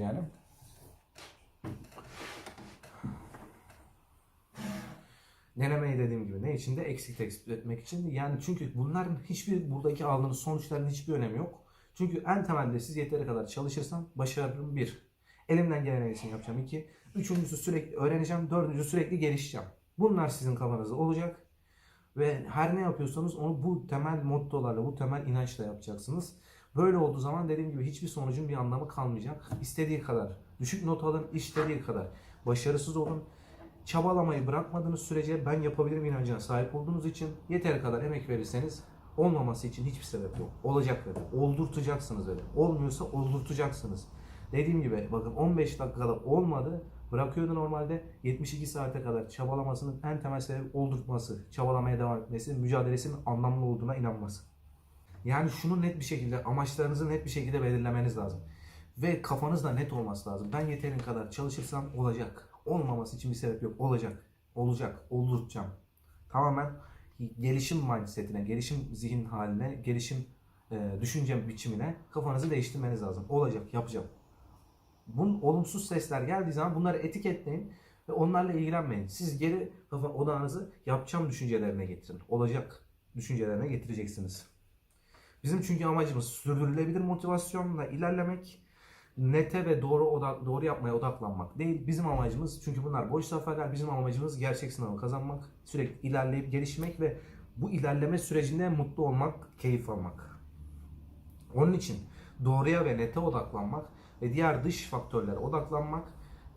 yani. Denemeyi dediğim gibi ne için de eksik tespit etmek için. Yani çünkü bunların hiçbir buradaki aldığınız sonuçların hiçbir önemi yok. Çünkü en temelde siz yeteri kadar çalışırsam başarırım bir. Elimden gelen en iyisini yapacağım iki. Üçüncüsü sürekli öğreneceğim. Dördüncüsü sürekli gelişeceğim. Bunlar sizin kafanızda olacak. Ve her ne yapıyorsanız onu bu temel mottolarla, bu temel inançla yapacaksınız. Böyle olduğu zaman dediğim gibi hiçbir sonucun bir anlamı kalmayacak. İstediği kadar düşük not alın, istediği kadar başarısız olun. Çabalamayı bırakmadığınız sürece ben yapabilirim inancına sahip olduğunuz için yeteri kadar emek verirseniz olmaması için hiçbir sebep yok. Olacak dedi. Oldurtacaksınız dedi. Olmuyorsa oldurtacaksınız. Dediğim gibi bakın 15 dakikada olmadı. Bırakıyordu normalde 72 saate kadar çabalamasının en temel sebebi oldurtması, çabalamaya devam etmesi, mücadelesinin anlamlı olduğuna inanması. Yani şunu net bir şekilde, amaçlarınızı net bir şekilde belirlemeniz lazım. Ve kafanızda net olması lazım. Ben yeteri kadar çalışırsam olacak. Olmaması için bir sebep yok. Olacak. Olacak. Oldurtacağım. Tamamen gelişim mindsetine, gelişim zihin haline, gelişim e, düşünce biçimine kafanızı değiştirmeniz lazım. Olacak, yapacağım. Bunun olumsuz sesler geldiği zaman bunları etiketleyin ve onlarla ilgilenmeyin. Siz geri kafa odağınızı yapacağım düşüncelerine getirin. Olacak düşüncelerine getireceksiniz. Bizim çünkü amacımız sürdürülebilir motivasyonla ilerlemek, nete ve doğru odak, doğru yapmaya odaklanmak değil. Bizim amacımız çünkü bunlar boş zaferler. Bizim amacımız gerçek sınavı kazanmak, sürekli ilerleyip gelişmek ve bu ilerleme sürecinde mutlu olmak, keyif almak. Onun için doğruya ve nete odaklanmak ve diğer dış faktörlere odaklanmak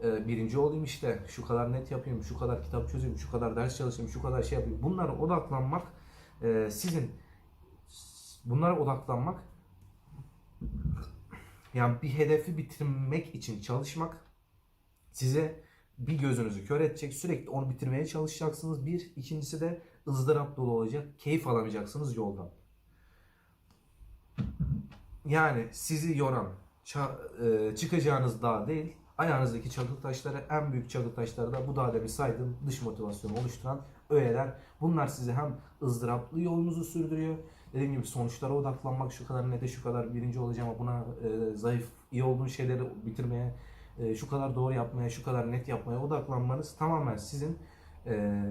e, birinci olayım işte şu kadar net yapayım, şu kadar kitap çözeyim, şu kadar ders çalışayım, şu kadar şey yapayım. Bunlara odaklanmak e, sizin bunlara odaklanmak yani bir hedefi bitirmek için çalışmak size bir gözünüzü kör edecek. Sürekli onu bitirmeye çalışacaksınız. Bir. ikincisi de ızdırap dolu olacak. Keyif alamayacaksınız yoldan. Yani sizi yoran, e, çıkacağınız dağ değil, ayağınızdaki çakıl taşları, en büyük çakıl taşları da bu dağda bir saydım dış motivasyonu oluşturan öğeler. Bunlar size hem ızdıraplı yolunuzu sürdürüyor, dediğim gibi sonuçlara odaklanmak, şu kadar nete şu kadar birinci olacağım ama buna e, zayıf, iyi olduğun şeyleri bitirmeye, e, şu kadar doğru yapmaya, şu kadar net yapmaya odaklanmanız tamamen sizin e,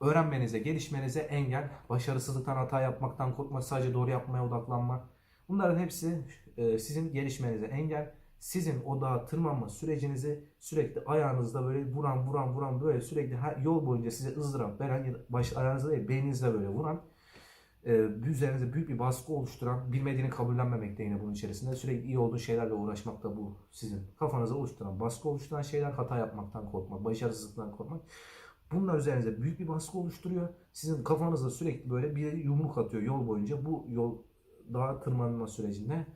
öğrenmenize, gelişmenize engel, başarısızlıktan, hata yapmaktan korkmak, sadece doğru yapmaya odaklanmak. Bunların hepsi e, sizin gelişmenize engel. Sizin o dağa tırmanma sürecinizi sürekli ayağınızda böyle vuran vuran vuran böyle sürekli her yol boyunca size ızdırap veren ya da baş ayağınızda değil beyninizde böyle vuran e, üzerinize büyük bir baskı oluşturan bilmediğini kabullenmemek de yine bunun içerisinde sürekli iyi olduğu şeylerle uğraşmak da bu sizin kafanıza oluşturan baskı oluşturan şeyler hata yapmaktan korkmak başarısızlıktan korkmak Bunlar üzerinize büyük bir baskı oluşturuyor. Sizin kafanızda sürekli böyle bir yumruk atıyor yol boyunca. Bu yol dağa tırmanma sürecinde.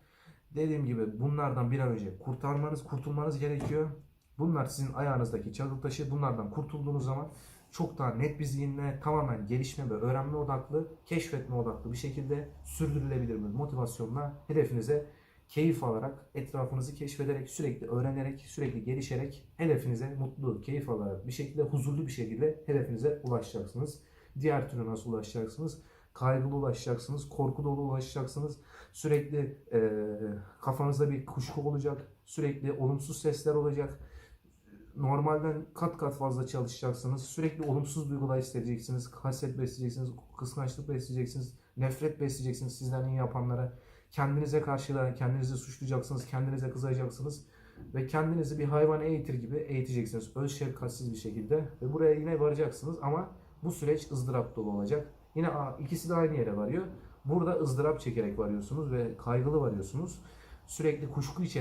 Dediğim gibi bunlardan bir an önce kurtarmanız, kurtulmanız gerekiyor. Bunlar sizin ayağınızdaki çakıl taşı. Bunlardan kurtulduğunuz zaman çok daha net bir zihinle tamamen gelişme ve öğrenme odaklı, keşfetme odaklı bir şekilde sürdürülebilir bir motivasyonla hedefinize keyif alarak, etrafınızı keşfederek, sürekli öğrenerek, sürekli gelişerek hedefinize mutlu, keyif alarak bir şekilde huzurlu bir şekilde hedefinize ulaşacaksınız. Diğer türlü nasıl ulaşacaksınız? Kaygılı ulaşacaksınız, korku dolu ulaşacaksınız. Sürekli e, kafanızda bir kuşku olacak, sürekli olumsuz sesler olacak. Normalden kat kat fazla çalışacaksınız. Sürekli olumsuz duygular hissedeceksiniz. Haset besleyeceksiniz, kıskançlık besleyeceksiniz, nefret besleyeceksiniz sizden iyi yapanlara. Kendinize karşı da kendinizi suçlayacaksınız, kendinize kızacaksınız ve kendinizi bir hayvan eğitir gibi eğiteceksiniz. Öz şefkatsiz bir şekilde ve buraya yine varacaksınız ama bu süreç ızdırap dolu olacak. Yine a- ikisi de aynı yere varıyor. Burada ızdırap çekerek varıyorsunuz ve kaygılı varıyorsunuz. Sürekli kuşku içerisinde